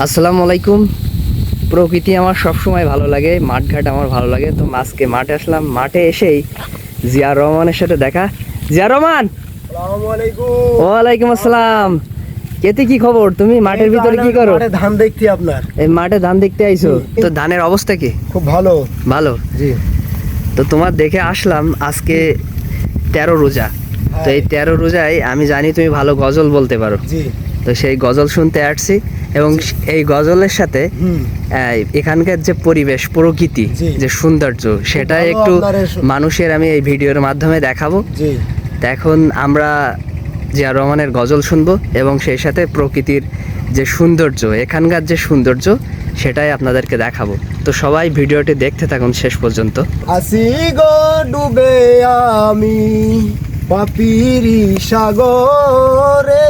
আসসালামু আলাইকুম। প্রকৃতি আমার সবসময় ভালো লাগে মাঠঘাট আমার ভালো লাগে। তো আজকে মাঠে আসলাম মাঠে এসেই জিয়া রহমানের সাথে দেখা। জিয়া রহমান! ওয়ালাইকুম আসসালাম। কেতে কি খবর? তুমি মাঠের ভিতরে কি করো? মাঠে ধান দেখছি আপনার। এই মাঠে ধান দেখতে আইছো? তো ধানের অবস্থা কি? খুব ভালো। ভালো? জি। তো তোমার দেখে আসলাম আজকে তেরো রোজা। তো এই তেরো রোজায় আমি জানি তুমি ভালো গজল বলতে পারো। জি। তো সেই গজল শুনতে আসছি এবং এই গজলের সাথে এখানকার যে পরিবেশ প্রকৃতি যে সৌন্দর্য সেটা একটু মানুষের আমি এই ভিডিওর মাধ্যমে দেখাবো। তো এখন আমরা জিয়া রহমানের গজল শুনব এবং সেই সাথে প্রকৃতির যে সৌন্দর্য এখানকার যে সৌন্দর্য সেটাই আপনাদেরকে দেখাবো। তো সবাই ভিডিওটি দেখতে থাকুন শেষ পর্যন্ত। আসি গো ডুবে আমি পাপিরি সাগরে।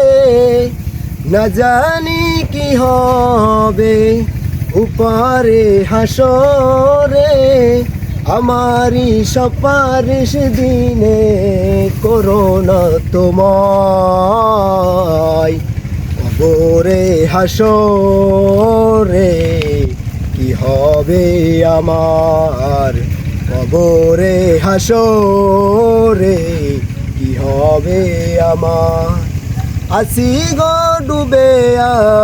না জানি কি হবে, উপারে হাসরে আমারি সপারিশ দিনে করোনা তোমায়। কবরে হাসরে কি হবে আমার? কবরে হাসরে কি হবে আমার? আসি গো ডুবে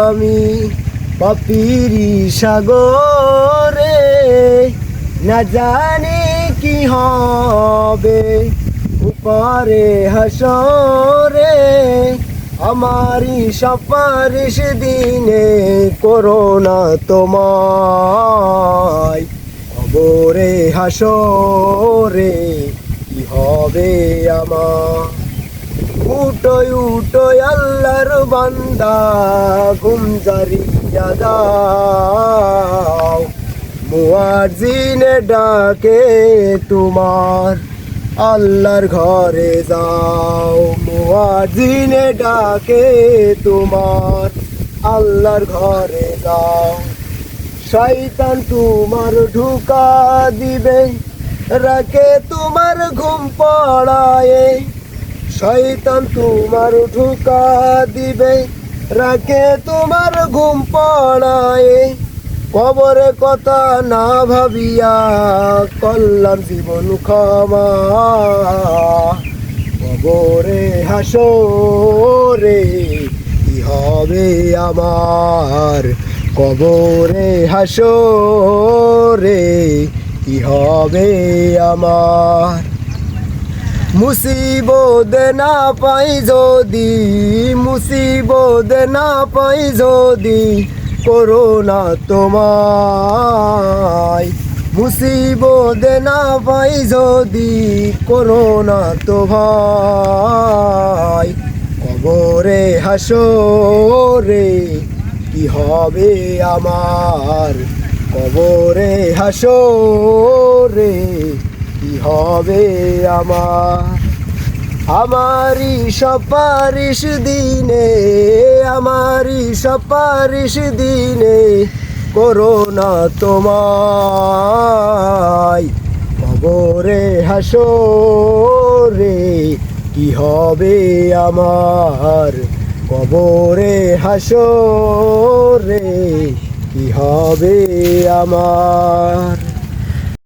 আমি, পাপিরি সাগরে। না জানি কি হবে উপরে হাসরে। আমারি সপারিশ দিনে করোনা তোমায়। খবরে হাসরে, কি হবে আমার? উটোয় উটোয় আল্লাহর বান্দা গুমজারিয়া দাও। মুয়াজিনে ডাকে, তোমার আল্লাহর ঘরে যাও। মুয়াজিনে ডাকে, তোমার আল্লাহর ঘরে যাও। শয়তান তোমার ঢুকা দিবে রাকে তোমার ঘুম পড়ায়ে। শয়তান তোমার ঢুকা দিবে রাকে তোমার ঘুম পড়ায়ে। কবরে কথা না ভাবিয়া কল্যাণ জীবন ক্ষমা। কবরে হাসো রে কি হবে আমার? কবরে হাসো রে কি হবে আমার? মুসিবত না পাই যদি, মুসিবত না পাই যদি করোনা তোমায়। মুসিবত না পাই যদি করোনা তো ভাই কবরে হাসো রে কি হবে আমার? কবরে হাসো রে কি হবে আমার? আমারি সপারিশ দিনে আমারি সপারিশ দিনে করোনা তোমায়। কবরে হাসো রে কি হবে আমার? কবরে হাসো রে কি হবে আমার?